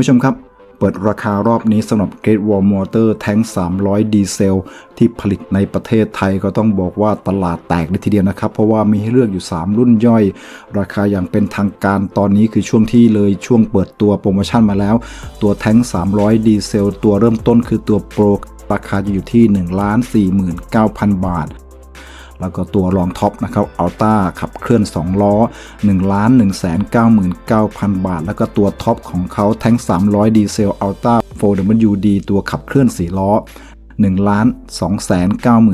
ผู้ชมครับ เปิดราคารอบนี้สำหรับ Great Wall Motor แท้ง 300 ดีเซล ที่ผลิตในประเทศไทยก็ต้องบอกว่าตลาดแตกเลยทีเดียวนะครับ เพราะว่ามีให้เลือกอยู่ 3 รุ่นย่อย ราคาอย่างเป็นทางการตอนนี้คือช่วงที่เลยช่วงเปิดตัวโปรโมชั่นมาแล้ว ตัวแท้ง 300 ดีเซล ตัวเริ่มต้นคือตัวโปรราคาจะอยู่ที่ 1 49,000 บาท แล้วก็ตัวรองท็อปนะครับอัลต้าขับเคลื่อน 2 ล้อ1ล้าน1 9 9 0 0 0 บาท แล้วก็ตัวท็อปของเขาแท้ง 300 ดีเซลอัลต้า 4WD ตัวขับเคลื่อน 4 ล้อ 1ล้าน2 9 9 0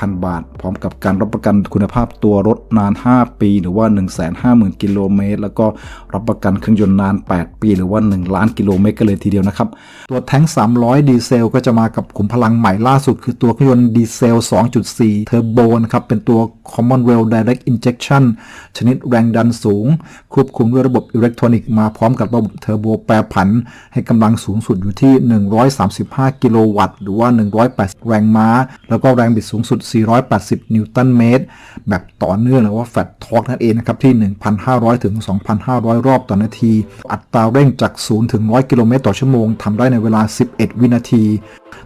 0 0 บาท พร้อมกับการรับประกันคุณภาพตัวรถนาน 5 ปี หรือว่า 150,000 กิโลเมตร แล้วก็รับประกันเครื่องยนต์นาน 8 ปี หรือว่า 1 ล้านกิโลเมตรกันเลยทีเดียวนะครับ ตัวแท้ง 300 ดีเซล ก็จะมากับขุมพลังใหม่ล่าสุด คือตัวเครื่องยนต์ดีเซล 2.4 เทอร์โบนะครับ เป็นตัว Commonwealth Direct Injection ชนิดแรงดันสูง ควบคุมด้วยระบบอิเล็กทรอนิกส์มาพร้อมกับระบบเทอร์โบแปรผัน ให้กำลังสูงสุดอยู่ที่ 135 กิโลวัตต์ หรือว่า 180 แรงม้า แล้วก็แรงบิดสูงสุด 480 นิวตันเมตร แบบต่อเนื่องหรือว่าแฟตทอร์กนั่นเองนะครับที่ 1,500 ถึง 2,500 รอบต่อนาที อัตราเร่งจาก 0 ถึง 100 กิโลเมตรต่อชั่วโมงทำได้ในเวลา 11 วินาที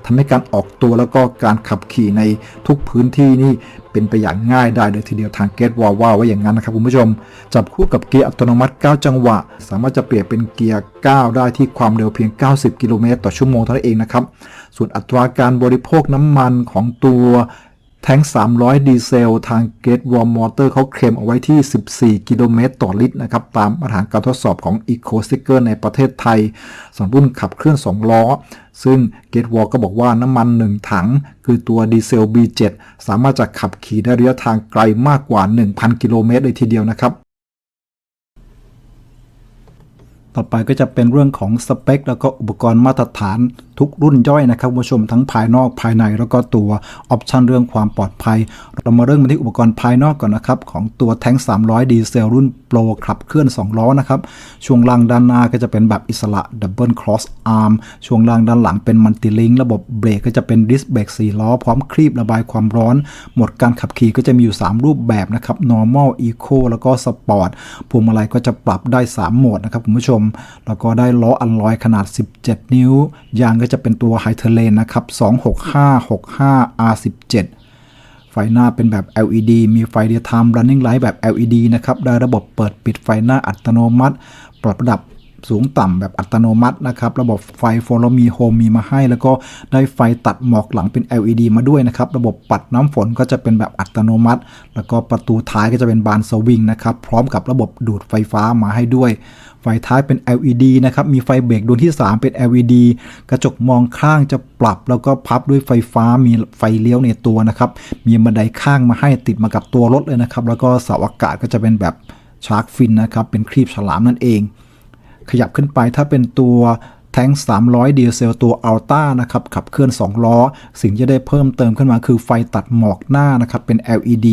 ทำให้การออกตัวแล้วก็การขับขี่ในทุกพื้นที่นี่เป็นไปอย่างง่ายได้เลยทีเดียวทางเกตวาว่าไว้อย่างนั้นนะครับคุณผู้ชม จับคู่กับเกียร์อัตโนมัติ 9 จังหวะ สามารถจะเปลี่ยนเป็นเกียร์ 9 ได้ที่ความเร็วเพียง 90 กิโลเมตรต่อชั่วโมงเท่านั้นเองนะครับ ส่วนอัตราการบริโภคน้ำมันของตัว แท้ง 300 ดีเซล ทาง Gate Wall Motor เขาเคลมเอาไว้ที่ 14 กิโลเมตรต่อลิตรนะครับ ตามมาตรฐานการทดสอบของ Eco Sticker ในประเทศไทยสำหรับรุ่นขับเคลื่อน 2 ล้อ ซึ่ง Gate Wall ก็บอกว่าน้ำมัน 1 ถัง คือตัวดีเซล B7 สามารถจะขับขี่ได้ระยะทางไกลมากกว่า 1,000 กิโลเมตรเลยทีเดียวนะครับต่อไปก็จะเป็นเรื่องของสเปค แล้วก็อุปกรณ์มาตรฐานทุกรุ่นย่อยนะครับผู้ชมทั้งภายนอกภายใน แล้วก็ตัวออปชันเรื่องความปลอดภัย เรามาเริ่มกันที่อุปกรณ์ภายนอกก่อนนะครับ ของตัวแท้ง 300 ดีเซลรุ่นโปรขับเคลื่อน 2 ล้อนะครับ ช่วงล่างด้านหน้าก็จะเป็นแบบอิสระดับเบิลครอสอาร์มช่วงล่างด้านหลังเป็นมัลติลิงระบบเบรกก็จะเป็นดิสเบรก4ล้อ พร้อมครีบระบายความร้อนโหมดการขับขี่ก็จะมีอยู่ 3 รูปแบบนะครับ normal eco แล้วก็ sport พวงมาลัยก็จะปรับได้ 3 โหมดนะครับคุณผู้ชม แล้วก็ได้ล้ออัลลอยขนาด 17 นิ้วยางก็จะเป็นตัวไฮเทเลนนะครับ 26565 R17 ไฟหน้าเป็นแบบ LED มีไฟเรียลไทม์ running Light แบบ LED นะครับ ได้ระบบเปิดปิดไฟหน้าอัตโนมัติ ปรับระดับ สูงต่ำแบบอัตโนมัตินะครับ ระบบไฟ Follow Me Home มีมาให้ แล้วก็ได้ไฟตัดหมอกหลังเป็น LED มาด้วยนะครับ ระบบปัดน้ำฝนก็จะเป็นแบบอัตโนมัติ แล้วก็ประตูท้ายก็จะเป็นบานสวิงนะครับ พร้อมกับระบบดูดไฟฟ้ามาให้ด้วย ไฟท้ายเป็น LED นะครับ มีไฟเบรกดวงที่ 3 เป็น LED กระจกมองข้างจะปรับ แล้วก็พับด้วยไฟฟ้า มีไฟเลี้ยวในตัวนะครับ มีบันไดข้างมาให้ติดมากับตัวรถเลยนะครับ แล้วก็เสาอากาศก็จะเป็นแบบชาร์กฟินนะครับ เป็นครีบฉลามนั่นเอง ขยับขึ้นไปถ้าเป็นตัวแท้ง 300 ดีเซลตัวอัลต้านะครับ ขับเคลื่อน 2 ล้อ สิ่งที่ได้เพิ่มเติมขึ้นมาคือไฟตัดหมอกหน้านะครับ เป็น LED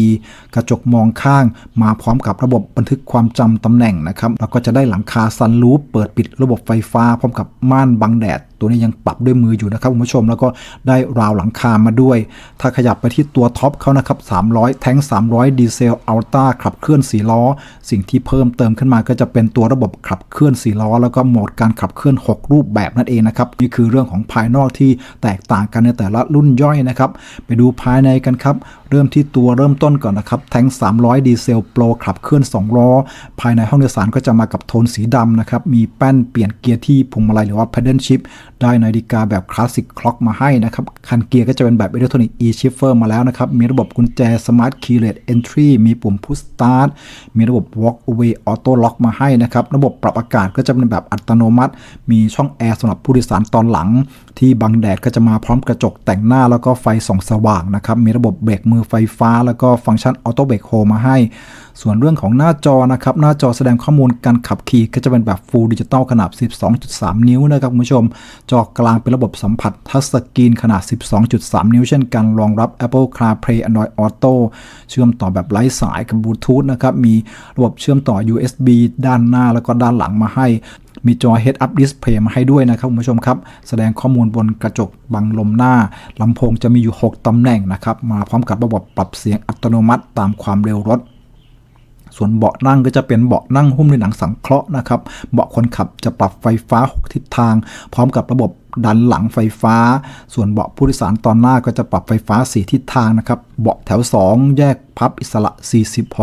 กระจกมองข้างมาพร้อมกับระบบบันทึกความจำตำแหน่งนะครับ แล้วก็จะได้หลังคาซันรูฟเปิดปิดระบบไฟฟ้าพร้อมกับม่านบังแดด ตัวนี้ยังปรับด้วยมืออยู่นะครับคุณผู้ชมแล้วก็ได้ราวหลังคามาด้วย ถ้าขยับไปที่ตัวท็อปเขานะครับ 300 แท้ง 300 ดีเซลอัลต้าขับเคลื่อน4ล้อ สิ่งที่เพิ่มเติมขึ้นมาก็จะเป็นตัวระบบขับเคลื่อน4ล้อ แล้วก็โหมดการขับเคลื่อน 6 รูปแบบนั่นเองนะครับนี่คือเรื่องของภายนอกที่แตกต่างกันในแต่ละรุ่นย่อยนะครับไปดูภายในกันครับเริ่มที่ตัวเริ่มต้นก่อนนะครับแท้ง 300 ดีเซลโปรขับเคลื่อน 2 ล้อ ภายในห้องโดยสารก็จะมากับโทนสีดำนะครับมีแป้นเปลี่ยนเกียร์ที่พวงมาลัยหรือว่า paddle shift ได้นาฬิกาแบบคลาสสิกคล็อกมาให้นะครับ คันเกียร์ก็จะเป็นแบบอิเล็กทรอนิกส์ e-shifter มาแล้วนะครับ มีระบบกุญแจ smart keyless entry มีปุ่ม push start มีระบบ walk away auto lock มาให้นะครับ ระบบปรับอากาศก็จะเป็นแบบอัตโนมัติ มีช่องแอร์สำหรับผู้โดยสารตอนหลัง ที่บังแดดก็จะมาพร้อมกระจกแต่งหน้าแล้วก็ไฟส่องสว่างนะครับ มีระบบเบรกมือไฟฟ้า แล้วก็ฟังก์ชันออโต้เบรกโฮมาให้ ส่วนเรื่องของหน้าจอนะครับ หน้าจอแสดงข้อมูลการขับขี่ก็จะเป็นแบบ Full Digital ขนาด 12.3 นิ้วนะครับคุณผู้ชมจอกลางเป็นระบบสัมผัสทัชสกรีนขนาด 12.3 นิ้วเช่นกันรองรับ Apple CarPlay Android Auto เชื่อมต่อแบบไร้สายกับบลูทูธนะครับ มีระบบเชื่อมต่อ USB ด้านหน้าแล้วก็ด้านหลังมาให้ มีจอ Head Up Display มาให้ด้วยนะครับคุณผู้ชมครับ แสดงข้อมูลบนกระจกบังลมหน้าลำโพงจะมีอยู่ 6ตำแหน่งนะครับ มาพร้อมกับระบบปรับเสียงอัตโนมัติตามความเร็วรถ ส่วนส่วนเบาะนั่งก็จะเป็นเบาะนั่งหุ้มด้วยหนังสังเคราะห์นะครับ เบาะคนขับจะปรับไฟฟ้า 6 ทิศทาง พร้อมกับระบบ ดันหลังไฟฟ้า ส่วนเบาะผู้โดยสารตอนหน้าก็จะปรับไฟฟ้า 4 ทิศทางนะครับ เบาะแถว 2 แยกพับอิสระ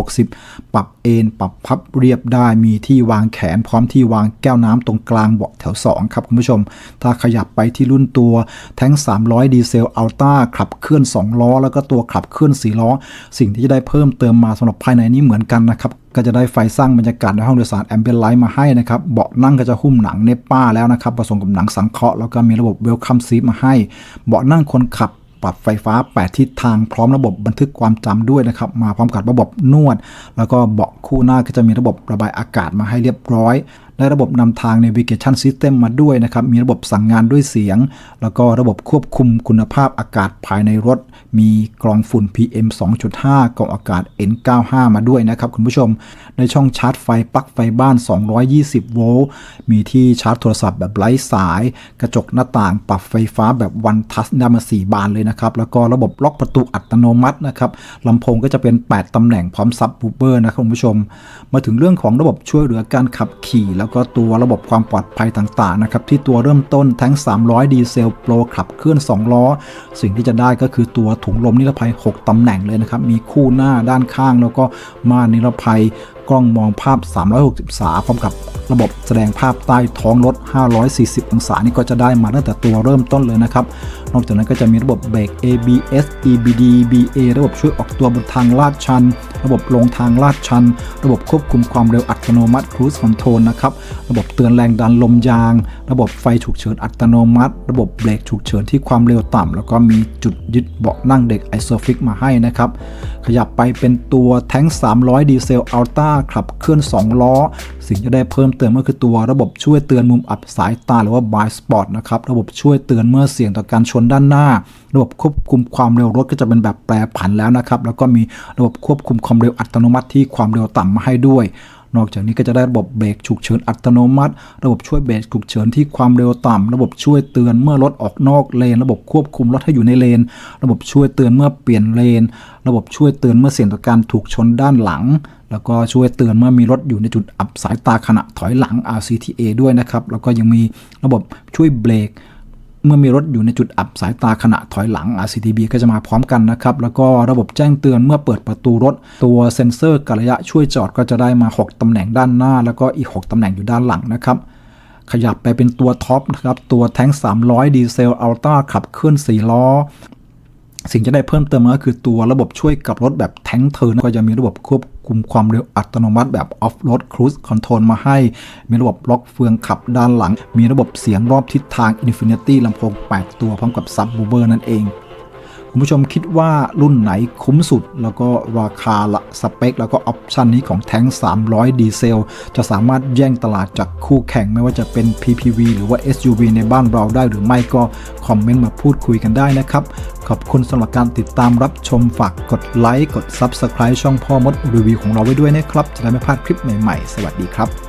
40-60 ปรับเอนปรับพับเรียบได้ มีที่วางแขนพร้อมที่วางแก้วน้ำตรงกลางเบาะแถว 2 ครับคุณผู้ชม ถ้าขยับไปที่รุ่นตัวแท้ง 300 ดีเซลอัลต้าขับเคลื่อน 2 ล้อ แล้วก็ตัวขับเคลื่อน 4 ล้อ สิ่งที่จะได้เพิ่มเติมมาสำหรับภายในนี้เหมือนกันนะครับ ก็จะได้ไฟสร้างบรรยากาศในห้องโดยสารแอมเบียนไลท์มาให้นะครับเบาะนั่งก็จะหุ้มหนังเนปป้าแล้วนะครับผสมกับหนังสังเคราะห์แล้วก็มีระบบเวลคัมซีฟมาให้ เบาะนั่งคนขับปรับไฟฟ้า 8 ทิศทางพร้อมระบบบันทึกความจำด้วยนะครับ มาพร้อมกับระบบนวด แล้วก็เบาะคู่หน้าก็จะมีระบบระบายอากาศมาให้เรียบร้อย ได้ระบบนำทาง Navigation System มาด้วยนะครับ มีระบบสั่งงานด้วยเสียง แล้วก็ระบบควบคุมคุณภาพอากาศภายในรถ มีกรองฝุ่น PM 2.5กรองอากาศ N95 มาด้วยนะครับคุณผู้ชม ในช่องชาร์จไฟปลั๊กไฟบ้าน 220 โวลต์ มีที่ชาร์จโทรศัพท์แบบไร้สาย กระจกหน้าต่างปรับไฟฟ้าแบบวันทัชได้มา4บานเลยนะครับ แล้วก็ระบบล็อกประตูอัตโนมัตินะครับลำโพงก็จะเป็น 8ตำแหน่งพร้อมซับบูเบอร์นะครับคุณผู้ชม มาถึงเรื่องของระบบช่วยเหลือการขับขี่แล้วก็ตัวระบบความปลอดภัยต่างๆนะครับที่ตัวเริ่มต้นแท้ง 300 ดีเซลโปรขับเคลื่อน 2 ล้อ สิ่งที่จะได้ก็คือตัวถุงลมนิรภัย 6 ตำแหน่งเลยนะครับ มีคู่หน้าด้านข้างแล้วก็ม่านนิรภัย กล้องมองภาพ 360องศาพร้อมกับระบบแสดงภาพใต้ท้องรถ 540 องศานี่ก็จะได้มาตั้งแต่ตัวเริ่มต้นเลยนะครับ นอกจากนั้นก็จะมีระบบเบรก ABS EBD BA ระบบช่วยออกตัวบนทางลาดชัน ระบบลงทางลาดชัน ระบบควบคุมความเร็วอัตโนมัติ Cruise Control นะครับ ระบบเตือนแรงดันลมยาง ระบบไฟฉุกเฉินอัตโนมัติ ระบบเบรกฉุกเฉินที่ความเร็วต่ำแล้วก็มีจุดยึดเบาะนั่งเด็กไอโซฟิกมาให้นะครับ ขยับไปเป็นตัวแท้ง 300 ดีเซลอัลต้าขับเคลื่อน 2 ล้อ สิ่งที่ได้เพิ่มเติมก็คือตัวระบบช่วยเตือนมุมอับสายตาหรือว่า blind spot นะครับ ระบบช่วยเตือนเมื่อเสี่ยงต่อการชนด้านหน้า ระบบควบคุมความเร็วรถก็จะเป็นแบบแปรผันแล้วนะครับ แล้วก็มีระบบควบคุมความเร็วอัตโนมัติที่ความเร็วต่ำมาให้ด้วย นอกจากนี้ก็จะได้ระบบเบรกฉุกเฉินอัตโนมัติ ระบบช่วยเบรกฉุกเฉินที่ความเร็วต่ำ ระบบช่วยเตือนเมื่อรถออกนอกเลน ระบบควบคุมรถให้อยู่ในเลน ระบบช่วยเตือนเมื่อเปลี่ยนเลน ระบบช่วยเตือนเมื่อเสี่ยงต่อการถูกชนด้านหลัง แล้วก็ช่วยเตือนเมื่อมีรถอยู่ในจุดอับสายตาขณะถอยหลัง RCTA ด้วยนะครับ แล้วก็ยังมีระบบช่วยเบรก เมื่อมีรถอยู่ในจุดอับสายตาขณะถอยหลัง RCTB ก็จะมาพร้อมกันนะครับ แล้วก็ระบบแจ้งเตือนเมื่อเปิดประตูรถ ตัวเซ็นเซอร์กะระยะช่วยจอดก็จะได้มา 6 ตำแหน่งด้านหน้า แล้วก็อีก 6 ตำแหน่งอยู่ด้านหลังนะครับ ขยับไปเป็นตัวท็อปนะครับ ตัวแท้ง 300 ดีเซลอัลต้าขับเคลื่อน4ล้อ สิ่งที่ได้เพิ่มเติมก็คือตัวระบบช่วยกับรถแบบแท้งเทิร์นก็จะมีระบบควบคุมความเร็วอัตโนมัติแบบออฟโรดครูซคอนโทรลมาให้ มีระบบล็อกเฟืองขับด้านหลัง มีระบบเสียงรอบทิศทาง Infinity ลำโพง 8 ตัวพร้อมกับซับบูเบอร์นั่นเอง คุณผู้ชมคิดว่ารุ่นไหนคุ้มสุด แล้วก็ราคาละสเปค แล้วก็ออปชันนี้ของแท้ง 300 ดีเซล จะสามารถแย่งตลาดจากคู่แข่งไม่ว่าจะเป็น PPV หรือว่า SUV ในบ้านเราได้หรือไม่ก็คอมเมนต์มาพูดคุยกันได้นะครับ ขอบคุณสำหรับการติดตามรับชมฝากกดไลค์กด Subscribe ช่องพ่อมดรีวิวของเราไว้ด้วยนะครับ จะได้ไม่พลาดคลิปใหม่ๆ สวัสดีครับ